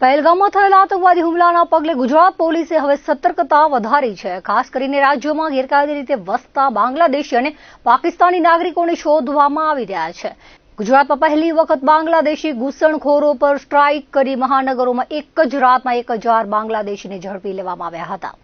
પહેલગામમાં થયેલા આતંકવાદી હુમલાના પગલે ગુજરાત પોલીસે હવે સતર્કતા વધારી છે. ખાસ કરીને રાજ્યોમાં ગેરકાયદે રીતે વસતા બાંગ્લાદેશી અને પાકિસ્તાની નાગરિકોને શોધવામાં આવી રહ્યા છે. ગુજરાતમાં પહેલી વખત બાંગ્લાદેશી ઘૂસણખોરો પર સ્ટ્રાઇક કરી મહાનગરોમાં એક જ રાતમાં એક હજાર બાંગ્લાદેશીને ઝડપી લેવામાં આવ્યા હતા.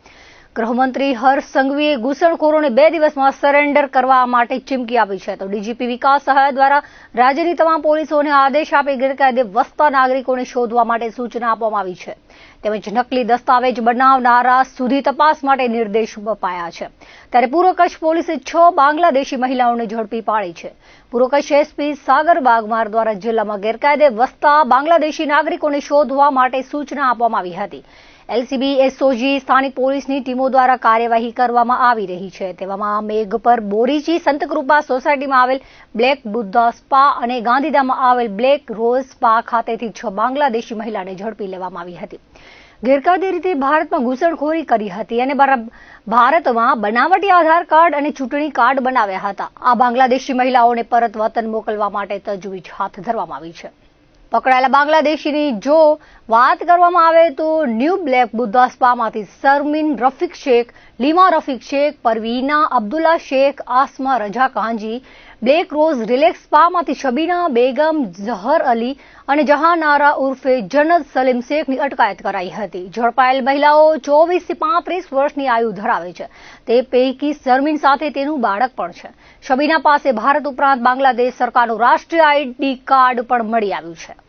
ગૃહમંત્રી હર્ષ સંઘવીએ ઘૂસણખોરોને બે દિવસમાં સરેન્ડર કરવા માટે ચીમકી આપી છે. તો ડીજીપી વિકાસ સહાય દ્વારા રાજ્યની તમામ પોલીસોને આદેશ આપી ગેરકાયદે વસતા નાગરિકોને શોધવા માટે સૂચના આપવામાં આવી છે. તેમજ નકલી દસ્તાવેજ બનાવનારા સુધી તપાસ માટે નિર્દેશ અપાયા છે. ત્યારે પૂર્વ કચ્છ પોલીસે છ બાંગ્લાદેશી મહિલાઓને ઝડપી પાડી છે. પૂર્વ કચ્છ એસપી સાગર બાગમાર દ્વારા જિલ્લામાં ગેરકાયદે વસતા બાંગ્લાદેશી નાગરિકોને શોધવા માટે સૂચના આપવામાં આવી હતી. એલસીબી, એસઓજી, સ્થાનિક પોલીસની ટીમો દ્વારા કાર્યવાહી કરવામાં આવી રહી છે. તેવામાં મેઘપર બોરીજી સંતકૃપા સોસાયટીમાં આવેલ બ્લેક બુદ્ધા સ્પા અને ગાંધીધામમાં આવેલ બ્લેક રોઝ સ્પા ખાતેથી છ બાંગ્લાદેશી મહિલાને ઝડપી લેવામાં આવી હતી. ગેરકાયદે રીતે ભારતમાં ઘૂસણખોરી કરી હતી અને ભારતમાં બનાવટી આધાર કાર્ડ અને ચૂંટણી કાર્ડ બનાવ્યા હતા. આ બાંગ્લાદેશી મહિલાઓને પરત વતન મોકલવા માટે તજવીજ હાથ ધરવામાં આવી છે. પકડાયેલા બાંગ્લાદેશીની જો વાત કરવામાં આવે તો new black Buddha સ્પામાંથી Sarmin Rafiq Shaikh, Lima Rafiq Shaikh, Parveena Abdulla Shaikh, Asma Raza Kanji black rose relax સ્પામાંથી Shabina, Begum, Zahar Ali અને જહાનારા ઉર્ફે જનત સલીમ શેખની અટકાયત કરાઈ હતી. ઝડપાયેલ મહિલાઓ ચોવીસથી પાંત્રીસ વર્ષની આયુ ધરાવે છે. તે પૈકી સરમીન સાથે તેનું બાળક પણ છે. શબીના પાસે ભારત ઉપરાંત બાંગ્લાદેશ સરકારનું રાષ્ટ્રીય આઈડી કાર્ડ પણ મળી આવ્યું છે.